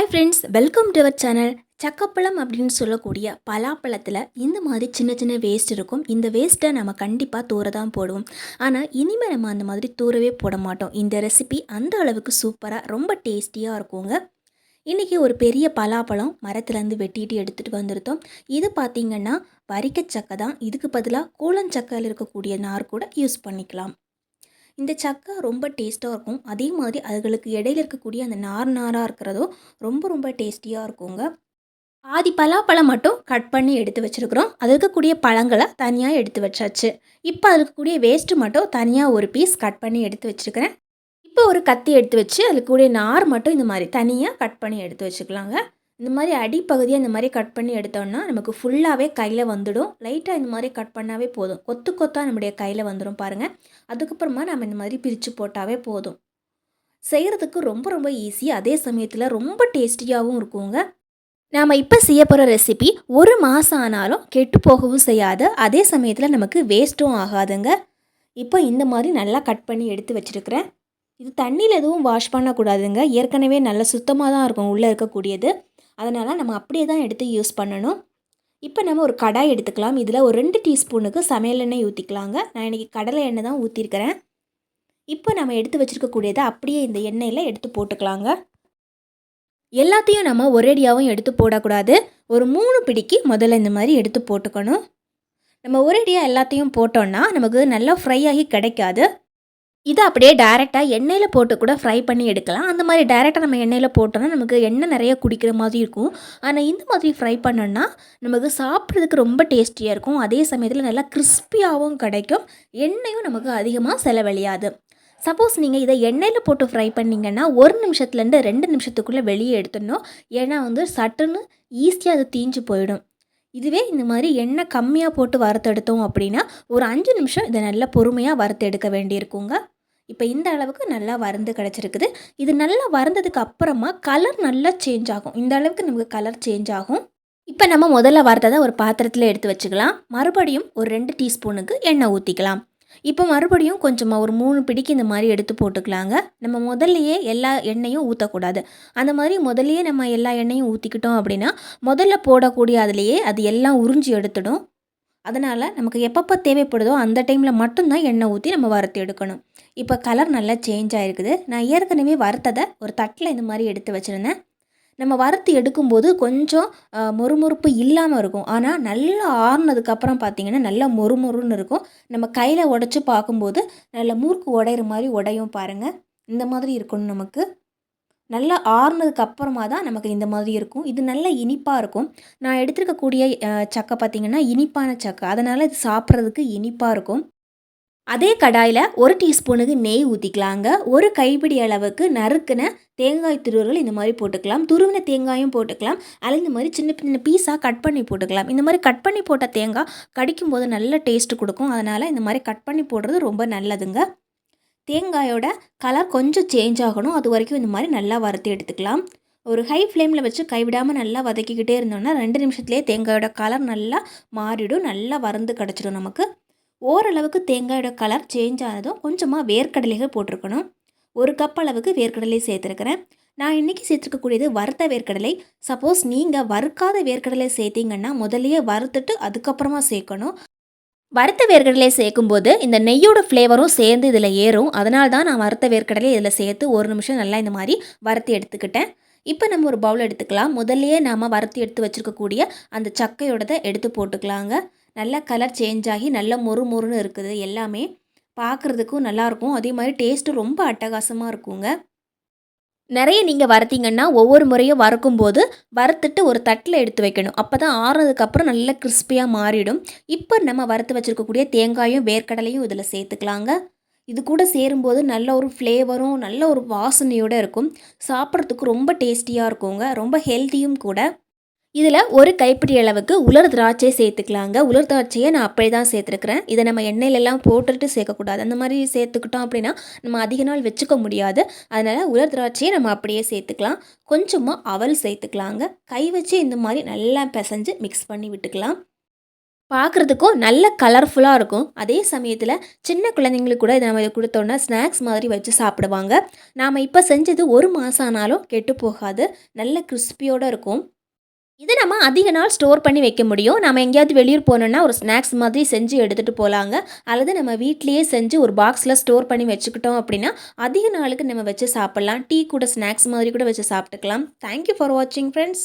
Hi friends welcome to our channel சக்கப்பழம் அப்படின்னு சொல்லக்கூடிய பலாப்பழத்தில் இந்த மாதிரி சின்ன சின்ன வேஸ்ட் இருக்கும். இந்த வேஸ்ட்டை நம்ம கண்டிப்பாக தூர தான் போடுவோம். ஆனால் இனிமேல் நம்ம அந்த மாதிரி தூரவே போட மாட்டோம். இந்த ரெசிபி அந்த அளவுக்கு சூப்பராக ரொம்ப டேஸ்டியாக இருக்குங்க. இன்றைக்கி ஒரு பெரிய பலாப்பழம் மரத்துலேருந்து வெட்டிட்டு எடுத்துகிட்டு வந்திருந்தோம். இது பார்த்திங்கன்னா வரிக்கச்சக்கை தான். இதுக்கு பதிலாக கூழஞ்சக்கையில் இருக்கக்கூடிய நார் கூட யூஸ் பண்ணிக்கலாம். இந்த சக்கா ரொம்ப டேஸ்ட்டாக இருக்கும். அதே மாதிரி அதுகளுக்கு இடையில இருக்கக்கூடிய அந்த நார் நாராக இருக்கிறதோ ரொம்ப ரொம்ப டேஸ்டியாக இருக்குங்க. ஆதி பலாப்பழம் மட்டும் கட் பண்ணி எடுத்து வச்சுருக்குறோம். அது இருக்கக்கூடிய பழங்களை தனியாக எடுத்து வச்சாச்சு. இப்போ அதில் இருக்கக்கூடிய வேஸ்ட்டு மட்டும் தனியாக ஒரு பீஸ் கட் பண்ணி எடுத்து வச்சுருக்கிறேன். இப்போ ஒரு கத்தி எடுத்து வச்சு அதுக்கு கூடிய நார் மட்டும் இந்த மாதிரி தனியாக கட் பண்ணி எடுத்து வச்சுக்கலாங்க. இந்த மாதிரி அடிப்பகுதியை இந்த மாதிரி கட் பண்ணி எடுத்தோம்னா நமக்கு ஃபுல்லாகவே கையில் வந்துடும். லைட்டாக இந்த மாதிரி கட் பண்ணாவே போதும். கொத்து கொத்தாக நம்முடைய கையில் வந்துடும் பாருங்கள் அதுக்கப்புறமா நம்ம இந்த மாதிரி பிரித்து போட்டாவே போதும். செய்கிறதுக்கு ரொம்ப ரொம்ப ஈஸி அதே சமயத்தில் ரொம்ப டேஸ்டியாகவும் இருக்குங்க. நாம் இப்போ செய்ய போகிற ரெசிபி ஒரு மாதம் ஆனாலும் கெட்டு போகவும் செய்யாது. அதே சமயத்தில் நமக்கு வேஸ்ட்டும் ஆகாதுங்க. இப்போ இந்த மாதிரி நல்லா கட் பண்ணி எடுத்து வச்சுருக்கிறேன். இது தண்ணியில் எதுவும் வாஷ் பண்ணக்கூடாதுங்க. ஏற்கனவே நல்லா சுத்தமாக தான் இருக்கும். உள்ளே இருக்கக்கூடியது. அதனால் நம்ம அப்படியே தான் எடுத்து யூஸ் பண்ணணும். இப்போ நம்ம ஒரு கடாய் எடுத்துக்கலாம். இதில் ஒரு ரெண்டு டீஸ்பூனுக்கு சமையல் எண்ணெய் ஊற்றிக்கலாங்க நான் இன்றைக்கி கடலை எண்ணெய் தான் ஊற்றிருக்கிறேன் இப்போ நம்ம எடுத்து வச்சுருக்கக்கூடியதை அப்படியே இந்த எண்ணெயில் எடுத்து போட்டுக்கலாங்க. எல்லாத்தையும் நம்ம ஒரேடியாகவும் எடுத்து போடக்கூடாது. ஒரு மூணு பிடிக்கு முதல்ல இந்த மாதிரி எடுத்து போட்டுக்கணும். நம்ம ஒரேடியாக எல்லாத்தையும் போட்டோன்னா நமக்கு நல்லா ஃப்ரை ஆகி கிடைக்காது. இதை அப்படியே டேரெக்டாக எண்ணெயில் போட்டு கூட ஃப்ரை பண்ணி எடுக்கலாம். அந்த மாதிரி டேரெக்டாக நம்ம எண்ணெயில் போட்டோம்னா நமக்கு எண்ணெய் நிறைய குடிக்கிற மாதிரி இருக்கும். ஆனால் இந்த மாதிரி ஃப்ரை பண்ணோன்னா நமக்கு சாப்பிட்றதுக்கு ரொம்ப டேஸ்டியாக இருக்கும். அதே சமயத்தில் நல்லா கிறிஸ்பியாகவும் கிடைக்கும். எண்ணெயும் நமக்கு அதிகமாக செலவழியாது. சப்போஸ் நீங்கள் இதை எண்ணெயில் போட்டு ஃப்ரை பண்ணிங்கன்னா ஒரு நிமிஷத்துலேருந்து ரெண்டு நிமிஷத்துக்குள்ளே வெளியே எடுத்துடணும். ஏன்னா வந்து சட்டுன்னு ஈஸியாக அது தீஞ்சு போயிடும். இதுவே இந்த மாதிரி எண்ணெய் கம்மியாக போட்டு வறுத்தெடுத்தோம் அப்படின்னா ஒரு அஞ்சு நிமிஷம் இதை நல்லா பொறுமையாக வறுத்து எடுக்க வேண்டியிருக்குங்க. இப்போ இந்த அளவுக்கு நல்லா வறந்து கிடச்சிருக்குது. இது நல்லா வறந்ததுக்கு அப்புறமா கலர் நல்லா சேஞ்ச் ஆகும். இந்த அளவுக்கு நமக்கு கலர் சேஞ்ச் ஆகும். இப்போ நம்ம முதல்ல வறுத்ததை ஒரு பாத்திரத்தில் எடுத்து வச்சுக்கலாம். மறுபடியும் ஒரு ரெண்டு டீஸ்பூனுக்கு எண்ணெய் ஊற்றிக்கலாம் இப்போ மறுபடியும் கொஞ்சமாக ஒரு மூணு பிடிக்கு இந்த மாதிரி எடுத்து போட்டுக்கலாங்க. நம்ம முதல்லையே எல்லா எண்ணெயும் ஊற்றக்கூடாது அந்த மாதிரி முதல்லையே நம்ம எல்லா எண்ணெயும் ஊற்றிக்கிட்டோம் அப்படின்னா முதல்ல போடக்கூடிய அதுலேயே அது எல்லாம் உறிஞ்சி எடுத்துடும். அதனால் நமக்கு எப்பப்போ தேவைப்படுதோ அந்த டைமில் மட்டும்தான் எண்ணெய் ஊற்றி நம்ம வறுத்து எடுக்கணும். இப்போ கலர் நல்லா சேஞ்ச் ஆகிருக்குது நான் ஏற்கனவே வறுத்ததை ஒரு தட்டில் இந்த மாதிரி எடுத்து வச்சுருந்தேன். நம்ம வறுத்து எடுக்கும்போது கொஞ்சம் மொறுமொறுப்பு இல்லாமல் இருக்கும். ஆனால் நல்லா ஆறுனதுக்கப்புறம் பார்த்திங்கன்னா நல்லா மொறுமொறுன்னு இருக்கும். நம்ம கையில் உடச்சி பார்க்கும்போது நல்ல மூர்க்கு உடையிற மாதிரி உடையும் பாருங்கள் இந்த மாதிரி இருக்கணும் நமக்கு. நல்லா ஆறுனதுக்கு அப்புறமா தான் நமக்கு இந்த மாதிரி இருக்கும். இது நல்ல இனிப்பாக இருக்கும். நான் எடுத்துருக்கக்கூடிய சக்கை பார்த்திங்கன்னா இனிப்பான சக்கை. அதனால் இது சாப்பிட்றதுக்கு இனிப்பாக இருக்கும். அதே கடாயில் ஒரு டீஸ்பூனுக்கு நெய் ஊற்றிக்கலாங்க ஒரு கைப்பிடி அளவுக்கு நறுக்குன தேங்காய் துருவர்கள் இந்த மாதிரி போட்டுக்கலாம். துருவின தேங்காயும் போட்டுக்கலாம். அதில் இந்த மாதிரி சின்ன சின்ன பீஸாக கட் பண்ணி போட்டுக்கலாம். இந்த மாதிரி கட் பண்ணி போட்ட தேங்காய் கடிக்கும் போது நல்ல டேஸ்ட் கொடுக்கும். அதனால் இந்த மாதிரி கட் பண்ணி போடுறது ரொம்ப நல்லதுங்க. தேங்காயோட கலர் கொஞ்சம் சேஞ்ச் ஆகணும். அது வரைக்கும் இந்த மாதிரி நல்லா வறுத்து எடுத்துக்கலாம். ஒரு ஹை ஃப்ளேமில் வச்சு கைவிடாமல் நல்லா வதக்கிக்கிட்டே இருந்தோம்னா ரெண்டு நிமிஷத்துலேயே தேங்காயோட கலர் நல்லா மாறிடும். நல்லா வறந்து கிடச்சிடும் நமக்கு. ஓரளவுக்கு தேங்காயோட கலர் சேஞ்ச் ஆனதும் கொஞ்சமாக வேர்க்கடலைகள் போட்டிருக்கணும். ஒரு கப் அளவுக்கு வேர்க்கடலை சேர்த்துருக்கிறேன். நான் இன்றைக்கி சேர்த்துருக்கக்கூடியது வறுத்த வேர்க்கடலை. சப்போஸ் நீங்கள் வறுக்காத வேர்க்கடலை சேர்த்திங்கன்னா முதல்லையே வறுத்துட்டு அதுக்கப்புறமா சேர்க்கணும். வறுத்த வேர்க்கடலை சேர்க்கும்போது இந்த நெய்யோட ஃப்ளேவரும் சேர்ந்து இதில் ஏறும். அதனால தான் நான் வறுத்த வேர்க்கடலை இதில் சேர்த்து ஒரு நிமிஷம் நல்லா இந்த மாதிரி வறுத்து எடுத்துக்கிட்டேன். இப்போ நம்ம ஒரு பவுல் எடுத்துக்கலாம். முதல்லையே நாம் வறுத்து எடுத்து வச்சுருக்கக்கூடிய அந்த சக்கையோடதை எடுத்து போட்டுக்கலாங்க. நல்ல கலர் சேஞ்ச் ஆகி நல்ல மொறு மொறுன்னு இருக்குது. எல்லாமே பார்க்குறதுக்கும் நல்லாயிருக்கும் அதே மாதிரி டேஸ்ட்டு ரொம்ப அட்டகாசமாக இருக்குங்க. நிறைய நீங்கள் வறுத்தீங்கன்னா ஒவ்வொரு முறையும் வறுக்கும் போது வறுத்துட்டு ஒரு தட்டில் எடுத்து வைக்கணும். அப்போ தான் ஆறுனதுக்கப்புறம் நல்ல கிறிஸ்பியாக மாறிடும். இப்போ நம்ம வறுத்து வச்சுருக்கக்கூடிய தேங்காயும் வேர்க்கடலையும் இதில் சேர்த்துக்கலாங்க. இது கூட சேரும்போது நல்ல ஒரு ஃப்ளேவரும் நல்ல ஒரு வாசனையோடு இருக்கும். சாப்பிட்றதுக்கு ரொம்ப டேஸ்டியாக இருக்குங்க. ரொம்ப ஹெல்த்தியும் கூட. இதில் ஒரு கைப்பிடி அளவுக்கு உலர் திராட்சை சேர்த்துக்கலாங்க. உலர் திராட்சையை நான் அப்படியே தான் சேர்த்துருக்குறேன். இதை நம்ம எண்ணெயிலெல்லாம் போட்டுட்டு சேர்க்கக்கூடாது. அந்த மாதிரி சேர்த்துக்கிட்டோம் அப்படின்னா நம்ம அதிக நாள் வச்சுக்க முடியாது. அதனால் உலர் திராட்சையை நம்ம அப்படியே சேர்த்துக்கலாம். கொஞ்சமாக அவல் சேர்த்துக்கலாங்க. கை வச்சு இந்த மாதிரி நல்லா பிசைஞ்சு மிக்ஸ் பண்ணி விட்டுக்கலாம். பார்க்குறதுக்கும் நல்ல கலர்ஃபுல்லாக இருக்கும். அதே சமயத்தில் சின்ன குழந்தைங்களுக்கு கூட இதை நம்ம இதை கொடுத்தோன்னா ஸ்நாக்ஸ் மாதிரி வச்சு சாப்பிடுவாங்க. நாம் இப்போ செஞ்சது ஒரு மாதம் ஆனாலும் கெட்டு போகாது. நல்ல கிறிஸ்பியோடு இருக்கும். இது நம்ம அதிக நாள் ஸ்டோர் பண்ணி வைக்க முடியும். நம்ம எங்கேயாவது வெளியூர் போனோம்னா ஒரு ஸ்நாக்ஸ் மாதிரி செஞ்சு எடுத்துகிட்டு போகலாங்க அல்லது நம்ம வீட்லேயே செஞ்சு ஒரு பாக்ஸில் ஸ்டோர் பண்ணி வச்சுக்கிட்டோம் அப்படின்னா அதிக நாளுக்கு நம்ம வச்சு சாப்பிட்லாம். டீ கூட ஸ்நாக்ஸ் மாதிரி கூட வச்சு சாப்பிட்டுக்கலாம். தேங்க்யூ ஃபார் வாட்சிங் ஃப்ரெண்ட்ஸ்